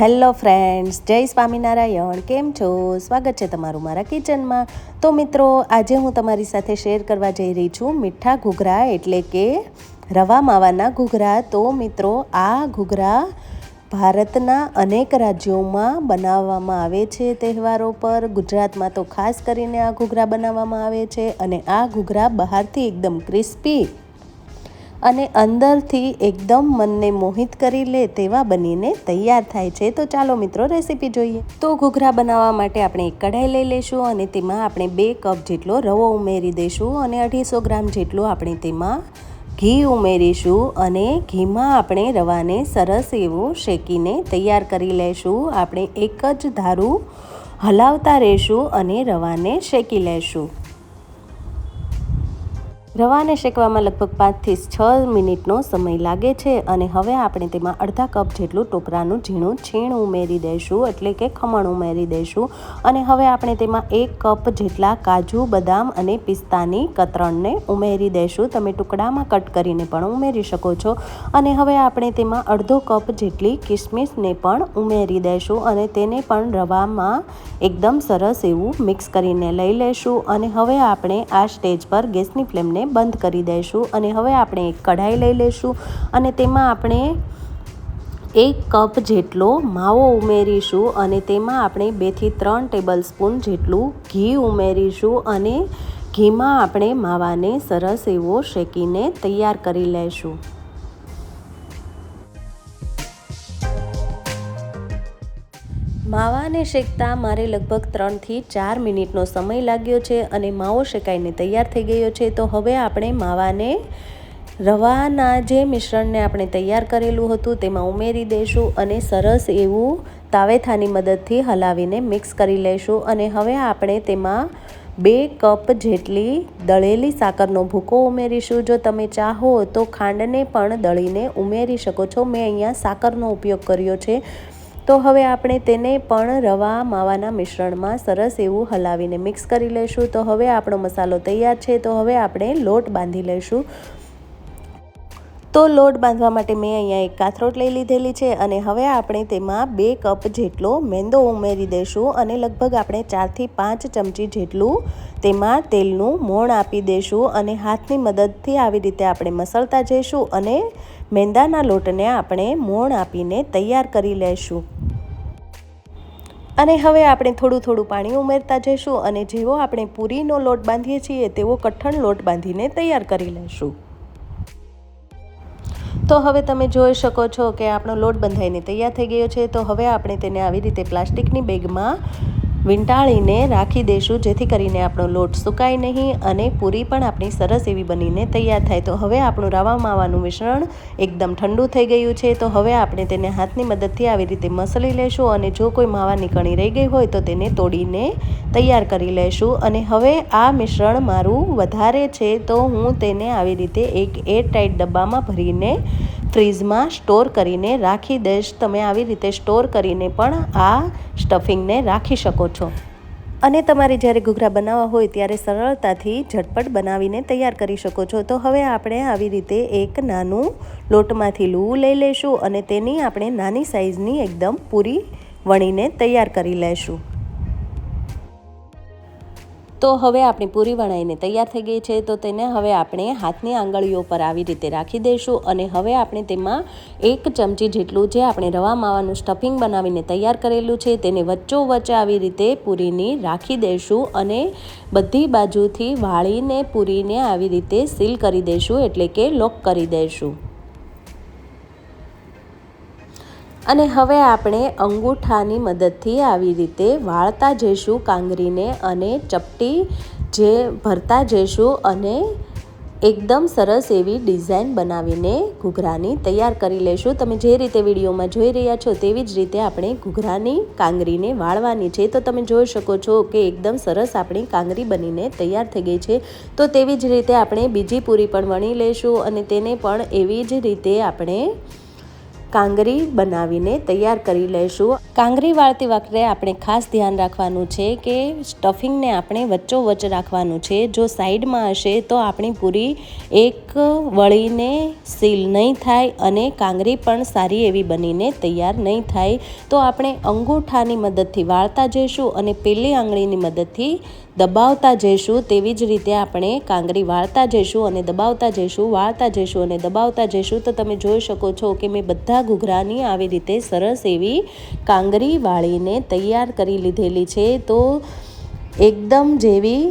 Hello friends, જય સ્વામિનારાયણ. કેમ છો? સ્વાગત છે તમારું મારા કિચનમાં. તો મિત્રો, આજે હું તમારી સાથે શેર કરવા જઈ રહી છું મીઠા ઘૂઘરા એટલે કે રવા માવાના ઘૂઘરા. તો મિત્રો, આ ઘૂઘરા ભારતના અનેક રાજ્યોમાં બનાવવામાં આવે છે તહેવારો પર. ગુજરાતમાં તો ખાસ કરીને આ ઘૂઘરા બનાવવામાં આવે છે અને આ ઘૂઘરા બહારથી એકદમ ક્રિસ્પી અને અંદરથી એકદમ મનને મોહિત કરી લે તેવા બનીને તૈયાર થાય છે. તો ચાલો મિત્રો રેસીપી જોઈએ. તો ઘૂઘરા બનાવવા માટે આપણે એક કઢાઈ લઈ લઈશું અને તેમાં આપણે બે કપ જેટલો રવો ઉમેરી દઈશું અને અઢીસો ગ્રામ જેટલું આપણે તેમાં ઘી ઉમેરીશું અને ઘીમાં આપણે રવાને સરસ એવું શેકીને તૈયાર કરી લઈશું આપણે એક જ ધારું હલાવતા રહેશું અને રવાને શેકી લેશું. રવાને શેકવામાં લગભગ પાંચથી છ મિનિટનો સમય લાગે છે અને હવે આપણે તેમાં અડધા કપ જેટલું ટોપરાનું ઝીણું છીણ ઉમેરી દઈશું, એટલે કે ખમણ ઉમેરી દઈશું. અને હવે આપણે તેમાં એક કપ જેટલા કાજુ, બદામ અને પિસ્તાની કતરણને ઉમેરી દઈશું. તમે ટુકડામાં કટ કરીને પણ ઉમેરી શકો છો. અને હવે આપણે તેમાં અડધો કપ જેટલી કિસમિસને પણ ઉમેરી દઈશું અને તેને પણ રવામાં એકદમ સરસ એવું મિક્સ કરીને લઈ લઈશું. અને હવે આપણે આ સ્ટેજ પર ગેસની ફ્લેમને બંધ કરી દઈશું અને હવે આપણે એક કઢાઈ લઈ લઈશું અને તેમાં આપણે એક કપ જેટલો માવો ઉમેરીશું અને તેમાં આપણે બેથી ત્રણ ટેબલ સ્પૂન જેટલું ઘી ઉમેરીશું અને ઘીમાં આપણે માવાને સરસ એવો શેકીને તૈયાર કરી લઈશું. માવાને શેકતા મારે લગભગ ત્રણથી ચાર મિનિટનો સમય લાગ્યો છે અને માવો શેકાઈને તૈયાર થઈ ગયો છે, તો હવે આપણે માવાને રવાના જે મિશ્રણને આપણે તૈયાર કરેલું હતું તેમાં ઉમેરી દઈશું અને સરસ એવું તાવેથાની મદદથી હલાવીને મિક્સ કરી લઈશું અને હવે આપણે તેમાં બે કપ જેટલી દળેલી સાકરનો ભૂકો ઉમેરીશું. જો તમે ચાહો તો ખાંડને પણ દળીને ઉમેરી શકો છો. મેં અહીંયા સાકરનો ઉપયોગ કર્યો છે. તો હવે આપણે તેને પણ રવા માવાના મિશ્રણમાં સરસ એવું હલાવીને મિક્સ કરી લઈશું. તો હવે આપણો મસાલો તૈયાર છે. તો હવે આપણે લોટ બાંધી લઈશું. તો લોટ બાંધવા માટે મેં અહીંયા એક કાથરોટ લઈ લીધેલી છે અને હવે આપણે તેમાં બે કપ જેટલો મેંદો ઉમેરી દઈશું અને લગભગ આપણે ચારથી પાંચ ચમચી જેટલું તેમાં તેલનું મોણ આપી દઈશું અને હાથની મદદથી આવી રીતે આપણે મસળતા જઈશું અને મેંદાના લોટને આપણે મોણ આપીને તૈયાર કરી લઈશું. અને હવે આપણે થોડું થોડું પાણી ઉમેરતા જઈશું અને જેવો આપણે પૂરીનો લોટ બાંધીએ છીએ તેવો કઠણ લોટ બાંધીને તૈયાર કરી લઈશું. તો હવે તમે જોઈ શકો છો કે આપણો લોટ બંધાઈને તૈયાર થઈ ગયો છે. તો હવે આપણે તેને આવી રીતે પ્લાસ્ટિકની બેગમાં વીંટાળીને રાખી દઈશું જેથી કરીને આપણો લોટ સુકાય નહીં અને પૂરી પણ આપણી સરસ એવી બનીને તૈયાર થાય. તો હવે આપણું રવા માવાનું મિશ્રણ એકદમ ઠંડુ થઈ ગયું છે. તો હવે આપણે તેને હાથની મદદથી આવી રીતે મસળી લેશું અને જો કોઈ માવાની કણી રહી ગઈ હોય તો તેને તોડીને તૈયાર કરી લેશું. અને હવે આ મિશ્રણ મારું વધારે છે, તો હું તેને આવી રીતે એક એર ટાઈટ ડબ્બામાં ભરીને ફ્રીઝમાં સ્ટોર કરીને રાખી દઈશ તમે આવી રીતે સ્ટોર કરીને પણ આ સ્ટફિંગને રાખી શકો છો. અને તમારે જ્યારે ઘૂઘરા બનાવવા હોય ત્યારે સરળતાથી ઝટપટ બનાવીને તૈયાર કરી શકો છો. તો હવે આપણે આવી રીતે એક નાનું લોટમાંથી લૂવું લઈ લઈશું અને તેની આપણે નાની સાઇઝની એકદમ પૂરી વણીને તૈયાર કરી લઈશું તો હવે આપણી પૂરી વણાઈને તૈયાર થઈ ગઈ છે, તો તેને હવે આપણે હાથની આંગળીઓ પર આવી રીતે રાખી દઈશું અને હવે આપણે તેમાં એક ચમચી જેટલું જે આપણે રવા માવાનું સ્ટફિંગ બનાવીને તૈયાર કરેલું છે, તેને વચ્ચોવચ્ચ આવી રીતે પૂરીની રાખી દઈશું અને બધી બાજુથી વાળીને પૂરીને આવી રીતે સીલ કરી દઈશું એટલે કે લોક કરી દઈશું. અને હવે આપણે અંગૂઠાની મદદથી આવી રીતે વાળતા જઈશું કાંગરીને અને ચપટી જે ભરતા જઈશું અને એકદમ સરસ એવી ડિઝાઇન બનાવીને ઘૂઘરાની તૈયાર કરી લઈશું તમે જે રીતે વિડીયોમાં જોઈ રહ્યા છો તેવી જ રીતે આપણે ઘૂઘરાની કાંગરીને વાળવાની છે. તો તમે જોઈ શકો છો કે એકદમ સરસ આપણી કાંગરી બનીને તૈયાર થઈ ગઈ છે. તો તેવી જ રીતે આપણે બીજી પૂરી પણ વણી લઈશું અને તેને પણ એવી જ રીતે આપણે કાંગરી બનાવીને તૈયાર કરી લઈશું કાંગરી વાળતી વખતે આપણે ખાસ ધ્યાન રાખવાનું છે કે સ્ટફિંગને આપણે વચ્ચોવચ્ચ રાખવાનું છે. જો સાઈડમાં હશે તો આપણી પૂરી એક વળીને સીલ નહીં થાય અને કાંગરી પણ સારી એવી બનીને તૈયાર નહીં થાય. તો આપણે અંગૂઠાની મદદથી વાળતા જઈશું અને પેલી આંગળીની મદદથી દબાવતા જઈશું. તેવી જ રીતે આપણે કાંગરી વાળતા જઈશું અને દબાવતા જઈશું, વાળતા જઈશું અને દબાવતા જઈશું. તો તમે જોઈ શકો છો કે મેં બધા ઘૂઘરાની આવી રીતે સરસ એવી કાંગરી વાળીને તૈયાર કરી લીધેલી છે. તો એકદમ જેવી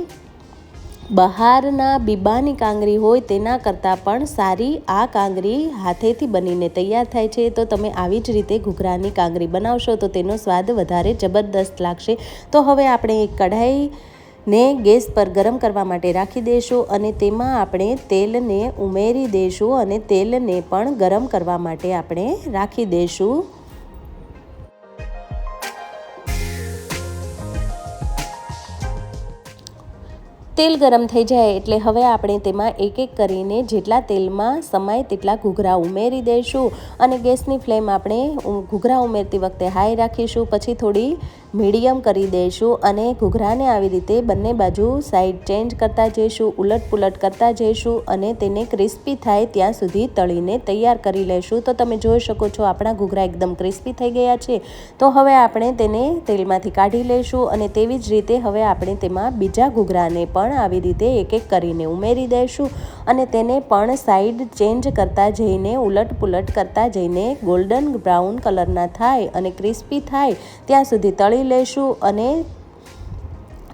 બહારના બીબાની કાંગરી હોય તેના કરતાં પણ સારી આ કાંગરી હાથેથી બનીને તૈયાર થાય છે. તો તમે આવી જ રીતે ઘૂઘરાની કાંગરી બનાવશો તો તેનો સ્વાદ વધારે જબરદસ્ત લાગશે. તો હવે આપણે એક કઢાઈ ને ગેસ પર ગરમ કરવા માટે રાખી દઈશું અને તેમાં આપણે તેલને ઉમેરી દઈશું અને તેલને પણ ગરમ કરવા માટે આપણે રાખી દઈશું તેલ ગરમ થઈ જાય એટલે હવે આપણે તેમાં એક એક કરીને જેટલા તેલમાં સમાય તેટલા ઘૂઘરા ઉમેરી દઈશું અને ગેસની ફ્લેમ આપણે ઘૂઘરા ઉમેરતી વખતે હાઈ રાખીશું, પછી થોડી મીડિયમ કરી દઈશું અને ઘૂઘરાને આવી રીતે બંને બાજુ સાઈડ ચેન્જ કરતા જઈશું ઉલટ પુલટ કરતા જઈશું અને તેને ક્રિસ્પી થાય ત્યાં સુધી તળીને તૈયાર કરી લઈશું તો તમે જોઈ શકો છો આપણા ઘૂઘરા એકદમ ક્રિસ્પી થઈ ગયા છે. તો હવે આપણે તેને તેલમાંથી કાઢી લઈશું અને તેવી જ રીતે હવે આપણે તેમાં બીજા ઘૂઘરાને પણ પણ આવી રીતે એક એક કરીને ઉમેરી દઈશું અને તેને પણ સાઈડ ચેન્જ કરતા જઈને ઉલટ પુલટ કરતા જઈને ગોલ્ડન બ્રાઉન કલરના થાય અને ક્રિસ્પી થાય, ત્યાં સુધી તળી લઈશું અને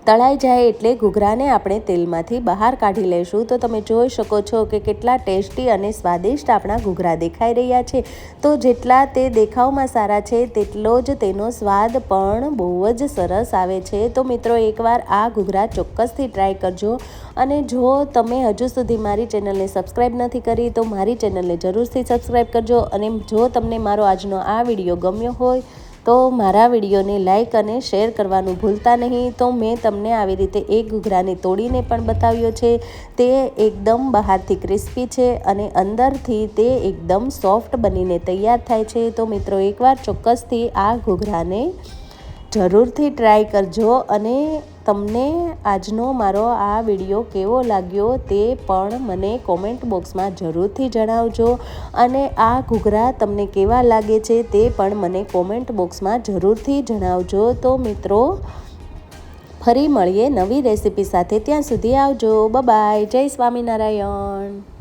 તળાઈ જાય એટલે ઘૂઘરાને આપણે તેલમાંથી બહાર કાઢી લઈશું તો તમે જોઈ શકો છો કે કેટલા ટેસ્ટી અને સ્વાદિષ્ટ આપણા ઘૂઘરા દેખાઈ રહ્યા છે. તો જેટલા તે દેખાવમાં સારા છે, તેટલો જ તેનો સ્વાદ પણ બહુ જ સરસ આવે છે. તો મિત્રો, એકવાર આ ઘૂઘરા ચોક્કસથી ટ્રાય કરજો. અને જો તમે હજુ સુધી મારી ચેનલને સબસ્ક્રાઈબ નથી કરી, તો મારી ચેનલને જરૂરથી સબસ્ક્રાઈબ કરજો. અને જો તમને મારો આજનો આ વીડિયો ગમ્યો હોય તો મારા વિડીયોને લાઇક અને શેર કરવાનું ભૂલતા નહીં. તો મેં તમને આવી રીતે એક ઘૂઘરાને તોડીને પણ બતાવ્યો છે. તે એકદમ બહારથી ક્રિસ્પી છે અને અંદરથી તે એકદમ સોફ્ટ બનીને તૈયાર થાય છે. તો મિત્રો, એકવાર ચોક્કસથી આ ઘૂઘરાને જરૂરથી ટ્રાય કરજો અને તમને આજનો મારો આ વીડિયો કેવો લાગ્યો તે પણ મને કોમેન્ટ બોક્સમાં જરૂરથી જણાવજો. અને આ ઘૂઘરા તમને કેવા લાગે છે તે પણ મને કોમેન્ટ બોક્સમાં જરૂરથી જણાવજો. તો મિત્રો, ફરી મળીએ નવી રેસીપી સાથે. ત્યાં સુધી આવજો. બાય જય સ્વામિનારાયણ.